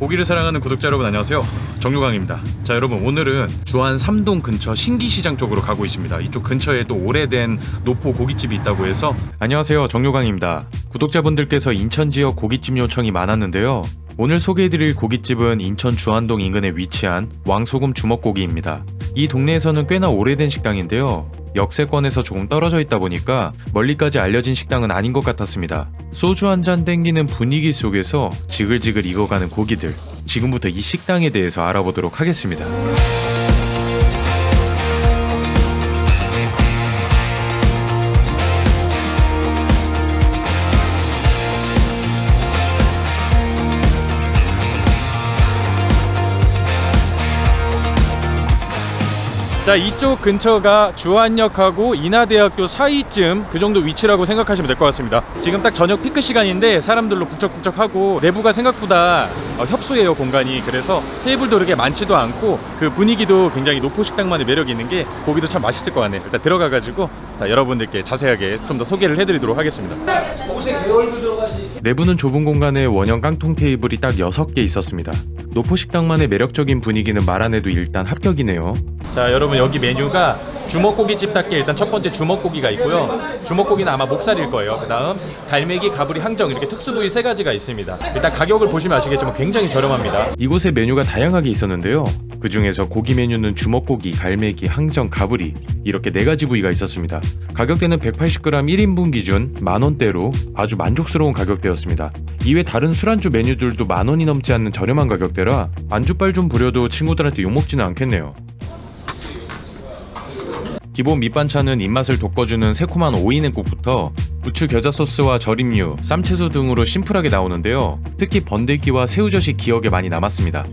고기를 사랑하는 구독자 여러분 안녕하세요. 정유광입니다. 자 여러분 오늘은 주안 삼동 근처 신기시장 쪽으로 가고 있습니다. 이쪽 근처에 또 오래된 노포 고깃집이 있다고 해서. 안녕하세요 정유광입니다. 구독자분들께서 인천 지역 고깃집 요청이 많았는데요. 오늘 소개해드릴 고깃집은 인천 주안동 인근에 위치한 왕소금 주먹고기입니다. 이 동네에서는 꽤나 오래된 식당인데요 역세권에서 조금 떨어져 있다 보니까 멀리까지 알려진 식당은 아닌 것 같았습니다. 소주 한 잔 땡기는 분위기 속에서 지글지글 익어가는 고기들. 지금부터 이 식당에 대해서 알아보도록 하겠습니다. 자 이쪽 근처가 주안역하고 인하대학교 사이쯤 그 정도 위치라고 생각하시면 될 것 같습니다. 지금 딱 저녁 피크 시간인데 사람들로 북적북적하고 내부가 생각보다 어, 협소해요 공간이. 그래서 테이블도 그렇게 많지도 않고 그 분위기도 굉장히 노포 식당만의 매력이 있는 게 고기도 참 맛있을 것 같네요. 일단 들어가가지고 자, 여러분들께 자세하게 좀 더 소개를 해드리도록 하겠습니다 내부는 좁은 공간에 원형 깡통 테이블이 딱 6개 있었습니다. 노포 식당만의 매력적인 분위기는 말 안 해도 일단 합격이네요. 자, 여러분 여기 메뉴가 주먹고기집답게 일단 첫 번째 주먹고기가 있고요. 주먹고기는 아마 목살일 거예요. 그 다음 갈매기, 가브리, 항정 이렇게 특수 부위 세 가지가 있습니다. 일단 가격을 보시면 아시겠지만 굉장히 저렴합니다. 이곳에 메뉴가 다양하게 있었는데요. 그 중에서 고기 메뉴는 주먹고기, 갈매기, 항정, 가브리 이렇게 네 가지 부위가 있었습니다. 가격대는 180g 1인분 기준 만 원대로 아주 만족스러운 가격대였습니다. 이외 다른 술안주 메뉴들도 만 원이 넘지 않는 저렴한 가격대라 안주빨 좀 부려도 친구들한테 욕먹지는 않겠네요. 기본 밑반찬은 입맛을 돋궈주는 새콤한 오이냉국부터 부추 겨자 소스와 절임류, 쌈채소 등으로 심플하게 나오는데요. 특히 번데기와 새우젓이 기억에 많이 남았습니다.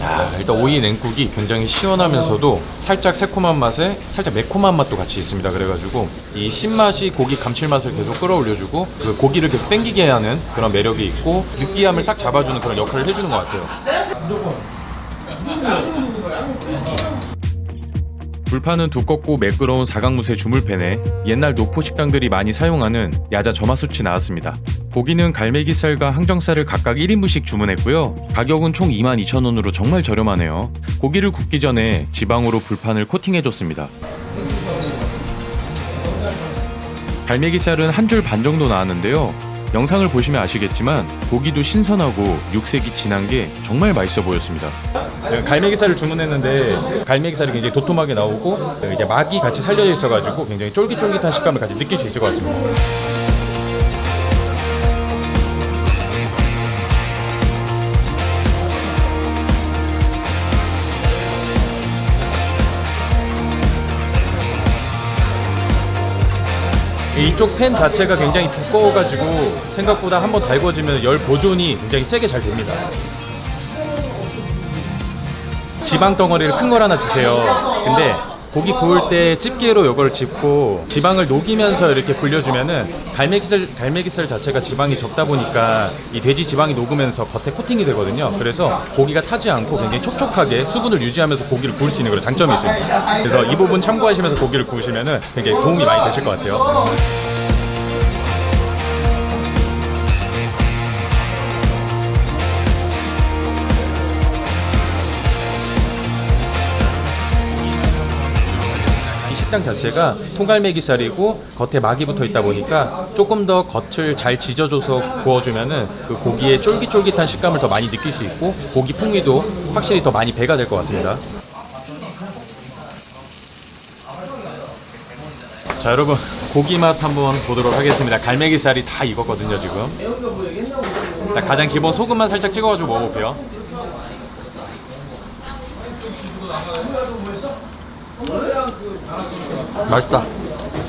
야, 일단 오이 냉국이 굉장히 시원하면서도 살짝 새콤한 맛에 살짝 매콤한 맛도 같이 있습니다. 그래가지고 이 신맛이 고기 감칠맛을 계속 끌어올려주고 그 고기를 계속 땡기게 하는 그런 매력이 있고 느끼함을 싹 잡아주는 그런 역할을 해주는 것 같아요. 불판은 두껍고 매끄러운 사각무쇠 주물팬에 옛날 노포 식당들이 많이 사용하는 야자 점화수치 나왔습니다. 고기는 갈매기살과 항정살을 각각 1인분씩 주문했고요. 가격은 총 22,000원으로 정말 저렴하네요. 고기를 굽기 전에 지방으로 불판을 코팅해줬습니다. 갈매기살은 한 줄 반 정도 나왔는데요. 영상을 보시면 아시겠지만 고기도 신선하고 육색이 진한 게 정말 맛있어 보였습니다. 갈매기살을 주문했는데 갈매기살이 굉장히 도톰하게 나오고 이게 막이 같이 살려져 있어가지고 굉장히 쫄깃쫄깃한 식감을 같이 느낄 수 있을 것 같습니다. 이쪽 팬 자체가 굉장히 두꺼워가지고 생각보다 한번 달궈지면 열 보존이 굉장히 세게 잘 됩니다. 지방 덩어리를 큰 걸 하나 주세요. 근데 고기 구울 때 집게로 이걸 짚고 지방을 녹이면서 이렇게 굴려주면은 갈매기살 갈매기살 자체가 지방이 적다 보니까 이 돼지 지방이 녹으면서 겉에 코팅이 되거든요. 그래서 고기가 타지 않고 굉장히 촉촉하게 수분을 유지하면서 고기를 구울 수 있는 그런 장점이 있습니다. 그래서 이 부분 참고하시면서 고기를 구우시면은 굉장히 도움이 많이 되실 것 같아요. 식당 자체가 통갈매기살이고 겉에 막이 붙어 있다 보니까 조금 더 겉을 잘 지져줘서 구워주면은 그 고기의 쫄깃쫄깃한 식감을 더 많이 느낄 수 있고 고기 풍미도 확실히 더 많이 배가 될 것 같습니다. 자 여러분 고기 맛 한번 보도록 하겠습니다. 갈매기살이 다 익었거든요 지금. 일단 가장 기본 소금만 살짝 찍어가지고 먹어볼게요. 맛있다.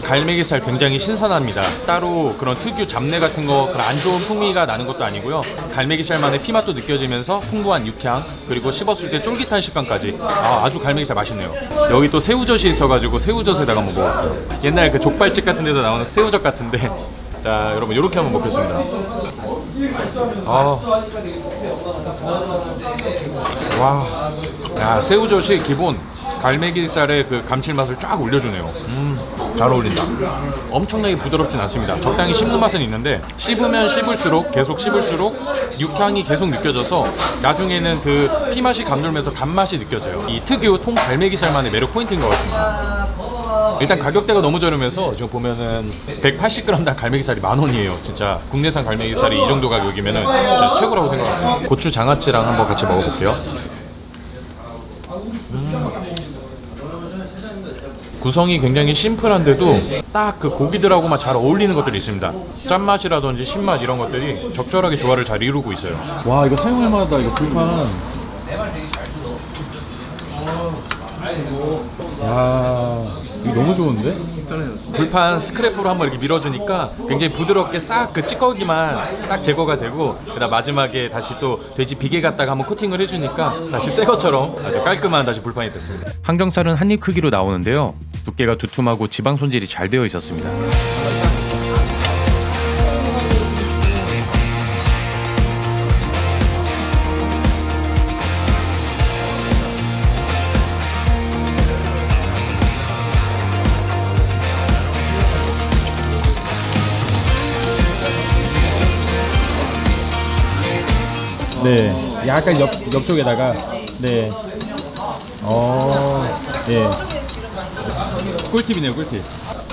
갈매기살 굉장히 신선합니다. 따로 그런 특유 잡내 같은 거 그런 안 좋은 풍미가 나는 것도 아니고요. 갈매기살만의 피맛도 느껴지면서 풍부한 육향 그리고 씹었을 때 쫄깃한 식감까지 아, 아주 갈매기살 맛있네요. 여기 또 새우젓이 있어가지고 새우젓에다가 먹어볼게요. 옛날 그 족발집 같은 데서 나오는 새우젓 같은데 자 여러분 이렇게 한번 먹겠습니다. 아. 와, 야 새우젓이 기본 갈매기살의 그 감칠맛을 쫙 올려주네요. 음. 잘 어울린다. 엄청나게 부드럽진 않습니다. 적당히 씹는 맛은 있는데 씹으면 씹을수록 계속 씹을수록 육향이 계속 느껴져서 나중에는 그 피 맛이 감돌면서 간 맛이 느껴져요. 이 특유 통 갈매기살만의 매력 포인트인 것 같습니다. 일단 가격대가 너무 저렴해서 지금 보면은 180g당 갈매기살이 만 원이에요. 진짜 국내산 갈매기살이 이 정도 가격이면은 진짜 최고라고 생각합니다. 고추 장아찌랑 한번 같이 먹어볼게요. 구성이 굉장히 심플한데도 딱 그 고기들하고만 잘 어울리는 것들이 있습니다. 짠맛이라든지 신맛 이런 것들이 적절하게 조화를 잘 이루고 있어요. 와 이거 사용할 만하다 이거 불판 야 이거 너무 좋은데? 불판 스크래프로 한번 이렇게 밀어주니까 굉장히 부드럽게 싹 그 찌꺼기만 딱 제거가 되고 그다음 마지막에 다시 또 돼지 비계 갖다가 한번 코팅을 해주니까 다시 새 것처럼 아주 깔끔한 다시 불판이 됐습니다. 항정살은 한 입 크기로 나오는데요. 두께가 두툼하고 지방 손질이 잘 되어 있었습니다. 네 약간 옆, 옆쪽에다가 네 어, 네. 꿀팁이네요 꿀팁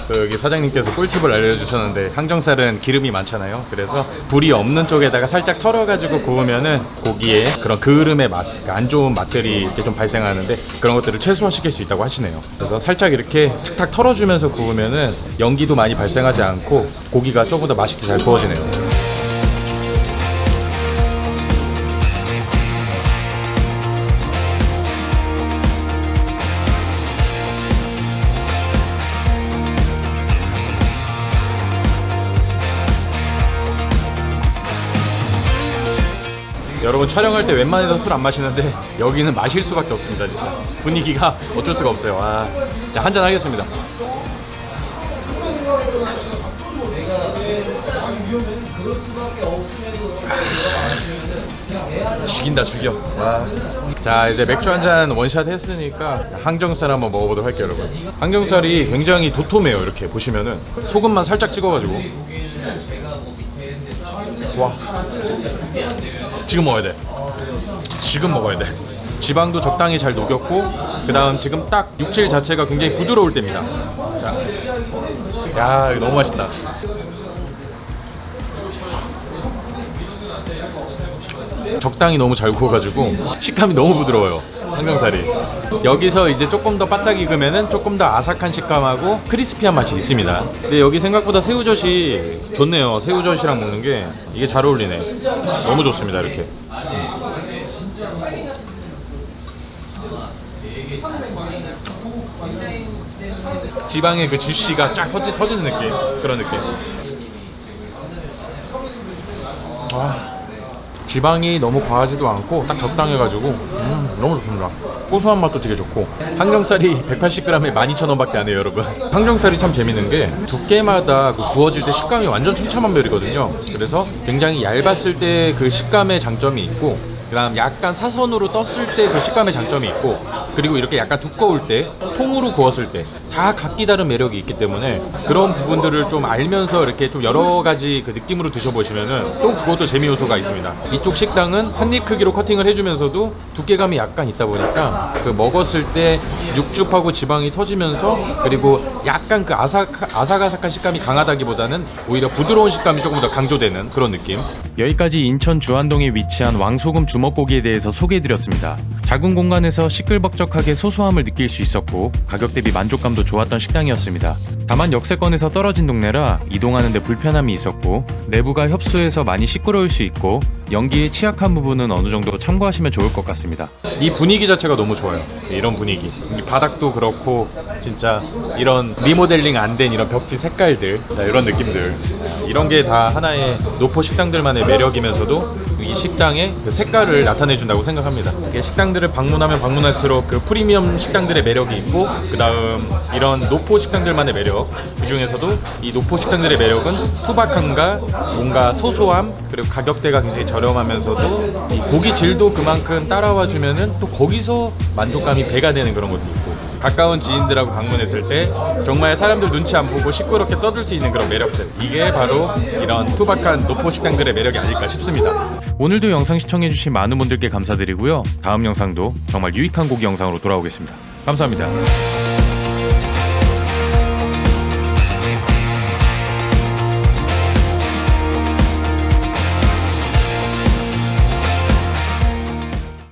그 여기 사장님께서 꿀팁을 알려주셨는데 항정살은 기름이 많잖아요. 그래서 불이 없는 쪽에다가 살짝 털어가지고 구우면은 고기에 그런 그름의 맛, 그러니까 안 좋은 맛들이 이렇게 좀 발생하는데 그런 것들을 최소화시킬 수 있다고 하시네요. 그래서 살짝 이렇게 탁탁 털어주면서 구우면은 연기도 많이 발생하지 않고 고기가 조금 더 맛있게 잘 구워지네요. 여러분 촬영할 때 웬만해서 술 안 마시는데 여기는 마실 수밖에 없습니다 진짜. 분위기가 어쩔 수가 없어요. 와, 자 한잔 하겠습니다. 죽인다 죽여. 와. 자 이제 맥주 한 잔 원샷 했으니까 항정살 한번 먹어보도록 할게요 여러분. 항정살이 굉장히 도톰해요 이렇게 보시면은. 소금만 살짝 찍어가지고. 와 지금 먹어야 돼. 지금 먹어야 돼. 지방도 적당히 잘 녹였고 그 다음 지금 딱 육질 자체가 굉장히 부드러울 때입니다. 자, 야 이거 너무 맛있다. 적당히 너무 잘 구워가지고 식감이 너무 부드러워요. 항정살이. 여기서 이제 조금 더 바짝 익으면은 조금 더 아삭한 식감하고 크리스피한 맛이 있습니다. 근데 여기 생각보다 새우젓이 좋네요. 새우젓이랑 먹는 게 이게 잘 어울리네. 너무 좋습니다. 이렇게. 지방의 그 주시가 쫙 터지, 터지는 느낌 그런 느낌 와 지방이 너무 과하지도 않고 딱 적당해가지고 음, 너무 좋습니다. 고소한 맛도 되게 좋고. 항정살이 180g에 12,000원밖에 안 해요 여러분. 항정살이 참 재밌는 게 두께마다 그 구워질 때 식감이 완전 천차만별이거든요. 그래서 굉장히 얇았을 때 그 식감의 장점이 있고 그다음 약간 사선으로 떴을 때 그 식감의 장점이 있고 그리고 이렇게 약간 두꺼울 때 통으로 구웠을 때 다 각기 다른 매력이 있기 때문에 그런 부분들을 좀 알면서 이렇게 좀 여러 가지 그 느낌으로 드셔보시면은 또 그것도 재미 요소가 있습니다. 이쪽 식당은 한 입 크기로 커팅을 해주면서도 두께감이 약간 있다 보니까 그 먹었을 때 육즙하고 지방이 터지면서 그리고 약간 그 아삭 아삭아삭한 식감이 강하다기보다는 오히려 부드러운 식감이 조금 더 강조되는 그런 느낌. 여기까지 인천 주안동에 위치한 왕소금 주먹고기에 대해서 소개해드렸습니다. 작은 공간에서 시끌벅적 하게 소소함을 느낄 수 있었고 가격 대비 만족감도 좋았던 식당이었습니다. 다만 역세권에서 떨어진 동네라 이동하는데 불편함이 있었고 내부가 협소해서 많이 시끄러울 수 있고 연기에 취약한 부분은 어느 정도 참고하시면 좋을 것 같습니다. 이 분위기 자체가 너무 좋아요. 이런 분위기. 이 바닥도 그렇고 진짜 이런 리모델링 안 된 이런 벽지 색깔들 자, 이런 느낌들 이런 게 다 하나의 노포 식당들만의 매력이면서도 이 식당의 그 색깔을 나타내준다고 생각합니다. 식당들을 방문하면 방문할수록 그 프리미엄 식당들의 매력이 있고 그 다음 이런 노포 식당들만의 매력 그 중에서도 이 노포 식당들의 매력은 투박함과 뭔가 소소함 그리고 가격대가 굉장히 저렴하면서도 이 고기 질도 그만큼 따라와 주면은 또 거기서 만족감이 배가 되는 그런 것도 있고 가까운 지인들하고 방문했을 때 정말 사람들 눈치 안 보고 시끄럽게 떠들 수 있는 그런 매력들 이게 바로 이런 투박한 노포 식당들의 매력이 아닐까 싶습니다. 오늘도 영상 시청해주신 많은 분들께 감사드리고요. 다음 영상도 정말 유익한 고기 영상으로 돌아오겠습니다. 감사합니다.